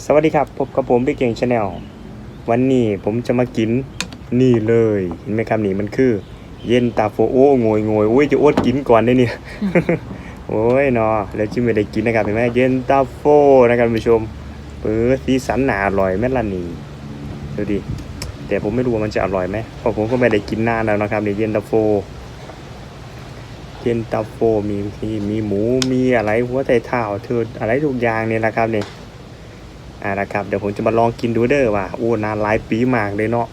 สวัสดีครับ พบกับผมพี่เก่งชาแนลวันนี้ผมจะมากินนี่เลย เห็นไหมครับนี่มันคือ เย็นตาโฟโอ้งวยงวยโอ้ยจะอดกินก่อนได้เนี่ยโอ้ยเนาะแล้วจิไม่ได้กินนะครับเห็นไหมเย็นตาโฟนะครับผู้ชมเปิดสีสันหนาอร่อยแม่ละนี่ดูดิแต่ผมไม่รู้ว่ามันจะอร่อยไหมเพราะผมก็ไม่ได้กินนานแล้วนะครับนี่เย็นตาโฟเย็นตาโฟมีมีมีหมูมีอะไรหัวไชเท้าเธออะไรทุกอย่างเนี่ยนะครับเนี่ย อ่านะครับเดี๋ยวผมจะมาลองกินดูเด้อว่าโอ้นานหลายปีมากเลยเนาะ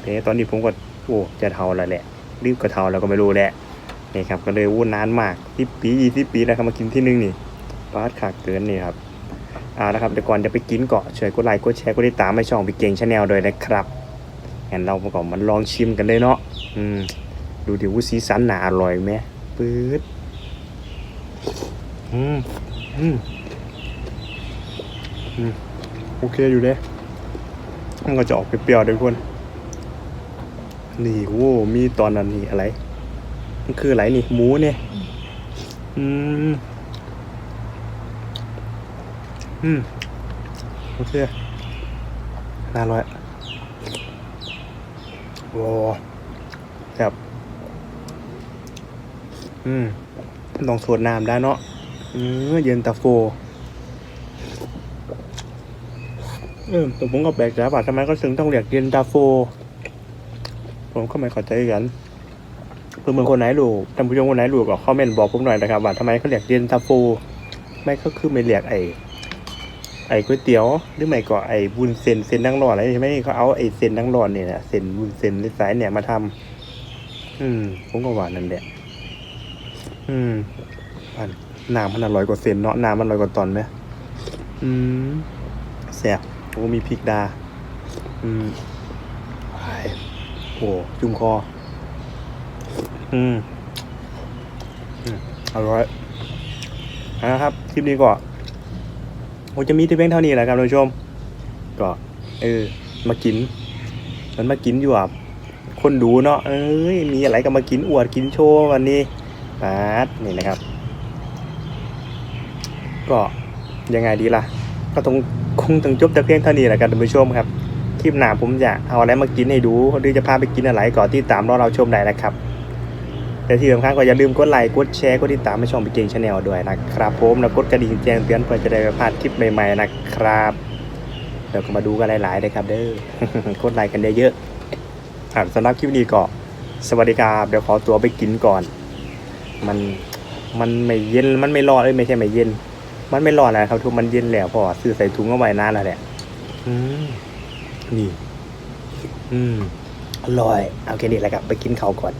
แต่ตอนนี้ผมก็โอ้จะเท่าแล้วแหละรีบก็เท่าแล้วก็ไม่รู้แหละนี่ครับก็เลยโอ้นานมากที่ปียี่สิบปีแล้วครับมากินที่นึงนี่ปาดขาดเกินนี่ครับอ่านะครับเดี๋ยวก่อนจะไปกินก่อนช่วยกดไลค์กดแชร์กดติดตามให้ช่องพี่เก่งชาแนลด้วยนะครับงั้นเรามาก่อนมันลองชิมกันเลยเนาะอืมดูดิว่าสีสันหนาอร่อยไหมปื๊ดอืมอืมอืม โอเคอยู่เลยมันก็จะออกเปรี้ยวๆด้วยคน นี่โว้มีตอนนั้นนี่อะไร มันคืออะไรนี่หมูเนี่ย อืม อืม โอเคน่าร่อยโอ้แบบอืมลองสวดน้ำได้เนาะอืมเย็นตาโฟ เออแต่ผมก็แปลกใจว่าทำไมก็ถึงต้องเรียกเย็นตาโฟ ผมก็ไม่เข้าใจกันเพื่อนเมืองคนไหนรู้ท่านผู้ชมคนไหนรู้ก็คอมเมนต์บอกผมหน่อยนะครับว่าทำไมเขาเรียกเย็นตาโฟ ไม่ก็คือไม่เรียกไอ้ไอ้ก๋วยเตี๋ยวหรือไม่ก็ไอ้บุญเส้นเส้นนั่งรอดอะไรใช่ไหมเขาเอาไอ้เส้นนั่งรอดเนี่ยนะเส้นบุญเส้นสายเนี่ยมาทำอืม ผมก็ว่านั่นแหละอืมอันน้ำมันอร่อยกว่าเซนเนาะน้ำมันอร่อยกว่าตอนไหมอืมแซ่บ โอ้มีพริกดา อืมไอ้โอ้จุ่มคอ อืมอืมอร่อยเอาละครับ คลิปนี้ก็ผมจะมีที่เพียงเท่านี้แหละครับท่านผู้ชม ก็ เออ มากินมันมากินอยู่อะคนดูเนาะ เอ้ย มีอะไรก็มากินอวดกินโชว์วันนี้ปาดนี่นะครับ ก็ยังไงดีล่ะ ก็ต้องคงต้องจบแต่เพียงเท่านี้แหละกันท่านผู้ชมครับคลิปหน้าผมจะเอาอะไรมากินให้ดูหรือจะพาไปกินอะไรก่อนที่ตามรอเราชมได้นะครับแต่ที่สำคัญก็อย่าลืมกดไลค์กดแชร์กดติดตามให้ช่องพี่เก่งชาแนลด้วยนะครับผมแล้วกดกระดิ่งแจ้งเตือนเพื่อจะได้ไม่พลาดคลิปใหม่ๆนะครับเดี๋ยวก็มาดูกันหลายๆนะครับเด้อกดไลค์กันเยอะๆครับสำหรับคลิปนี้ก็สวัสดีครับเดี๋ยวขอตัวไปกินก่อน มันมันไม่เย็นมันไม่ร้อนเอ้ยไม่ใช่ไม่เย็น มันไม่ร้อนแล้วครับทุกมันเย็นแล้วเพอซื้อใส่ถุงเอาไว้นานแล้วแหละอืมนี่ อืมอร่อย เอาแค่นี้แหละครับ ไปกินข้าวก่อน